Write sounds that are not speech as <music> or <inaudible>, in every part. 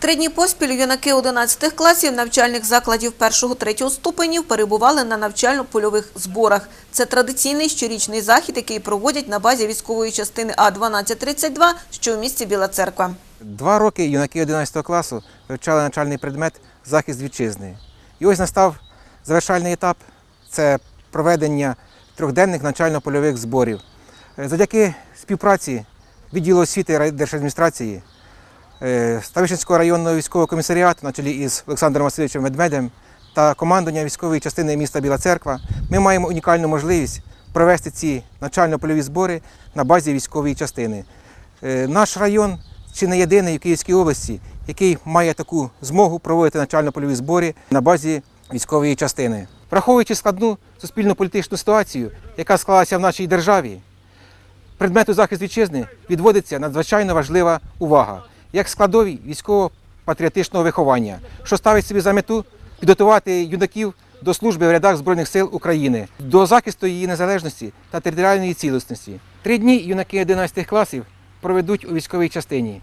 Три дні поспіль юнаки 11 класів навчальних закладів 1-3 ступенів перебували на навчально-польових зборах. Це традиційний щорічний захід, який проводять на базі військової частини А-1232, що в місті Біла Церква. Два роки юнаки 11 класу вивчали навчальний предмет захист вітчизни. І ось настав завершальний етап це проведення трьохденних навчально-польових зборів. Е, Завдяки співпраці відділу освіти райдержадміністрації, Ставищенського районного військового комісаріату на чолі із Олександром Васильовичем Медведем та командування військової частини міста Біла Церква ми маємо унікальну можливість провести ці навчально-польові збори на базі військової частини. Е, Наш район чи не єдиний в Київській області, який має таку змогу проводити навчально-польові збори на базі військової частини. Враховуючи складну суспільно-політичну ситуацію, яка склалася в нашій державі, предмету захист вітчизни відводиться надзвичайно важлива увага як складові військово-патріотичного виховання, що ставить собі за мету підготувати юнаків до служби в рядах Збройних сил України, до захисту її незалежності та територіальної цілісності. Три дні юнаки 11 класів проведуть у військовій частині.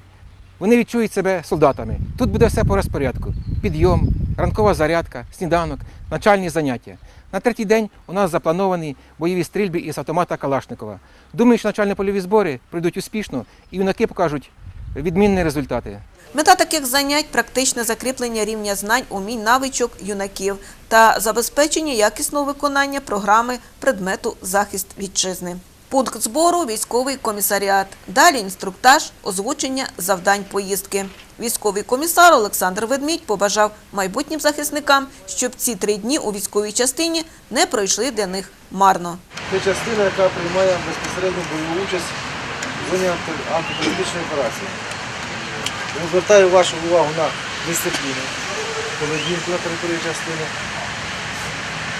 Вони відчують себе солдатами. Тут буде все по розпорядку: підйом, ранкова зарядка, сніданок, навчальні заняття. На третій день у нас заплановані бойові стрільби із автомата Калашникова. Думаю, що навчально-польові збори пройдуть успішно і юнаки покажуть відмінні результати. Мета таких занять – практичне закріплення рівня знань, умінь, навичок юнаків та забезпечення якісного виконання програми предмету захист вітчизни. Пункт збору – військовий комісаріат. Далі інструктаж, озвучення завдань поїздки. Військовий комісар Олександр Ведмідь побажав майбутнім захисникам, щоб ці три дні у військовій частині не пройшли для них марно. Це частина, яка приймає безпосередньо бойову участь в антиполітичної операції. Тому звертаю вашу увагу на дисципліну поведінку на території частини.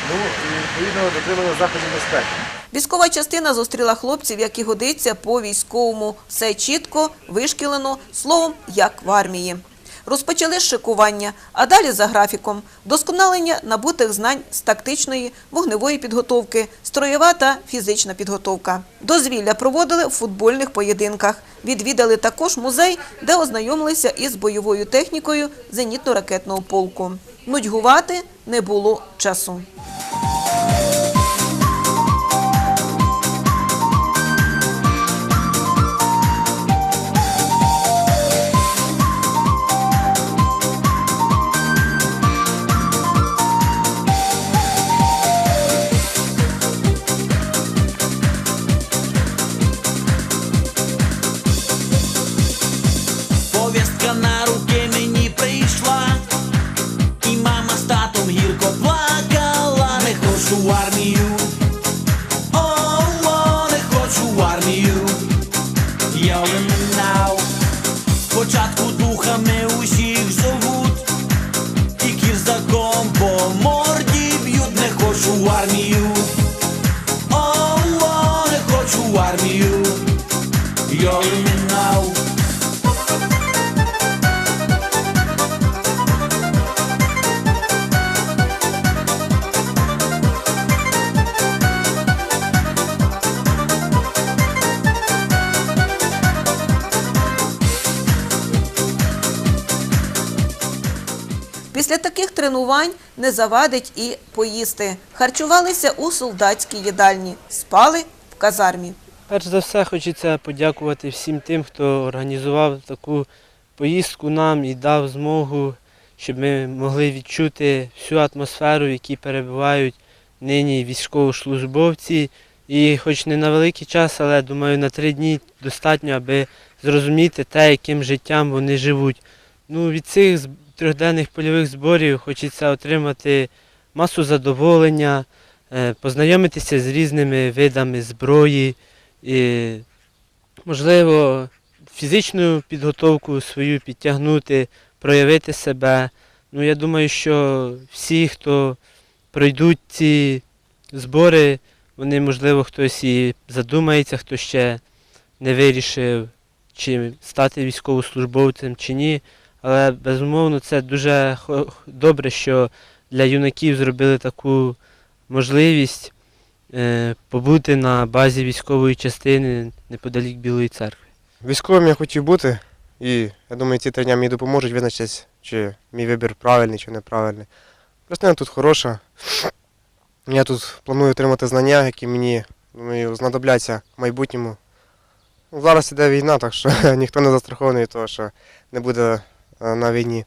Ну і відповідно дотримання заходів безпеки. Військова частина зустріла хлопців, які годиться по військовому. Все чітко, вишкілено, словом, як в армії. Розпочали шикування, а далі за графіком. Досконалення набутих знань з тактичної, вогневої підготовки, строєва та фізична підготовка. Дозвілля проводили в футбольних поєдинках. Відвідали також музей, де ознайомилися із бойовою технікою зенітно-ракетного полку. Нудьгувати не було часу. Після таких тренувань не завадить і поїсти. Харчувалися у солдатській їдальні, спали в казармі. Перш за все, хочеться подякувати всім тим, хто організував таку поїздку нам і дав змогу, щоб ми могли відчути всю атмосферу, в якій перебувають нині військовослужбовці. І хоч не на великий час, але думаю, на три дні достатньо, аби зрозуміти те, яким життям вони живуть. Ну, від цих трьохденних польових зборів хочеться отримати масу задоволення, е, познайомитися з різними видами зброї, і, можливо, фізичну підготовку свою підтягнути, проявити себе. Ну, я думаю, що всі, хто пройдуть ці збори, вони, можливо, хтось і задумається, хто ще не вирішив, чи стати військовослужбовцем чи ні. Але безумовно це дуже добре, що для юнаків зробили таку можливість побути на базі військової частини неподалік Білої церкви. Військовим я хотів бути, І я думаю, ці три дня мені допоможуть визначитись, чи мій вибір правильний чи неправильний. Частина тут хороша. Я тут планую отримати знання, які мені думаю, знадобляться в майбутньому. Ну, Зараз іде війна, так що <laughs> ніхто не застрахований того, що не буде е, на війні.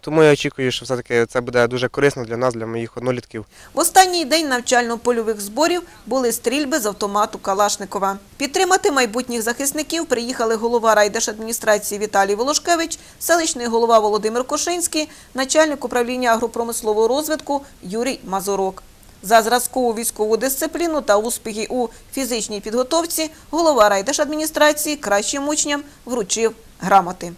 Тому я очікую, що все-таки це буде дуже корисно для нас, для моїх однолітків. В останній день навчально-польових зборів були стрільби з автомату Калашникова. Підтримати майбутніх захисників приїхали голова райдержадміністрації Віталій Волошкевич, селищний голова Володимир Кошинський, начальник управління агропромислового розвитку Юрій Мазурок. За зразкову військову дисципліну та успіхи у фізичній підготовці голова райдержадміністрації кращим учням вручив грамоти.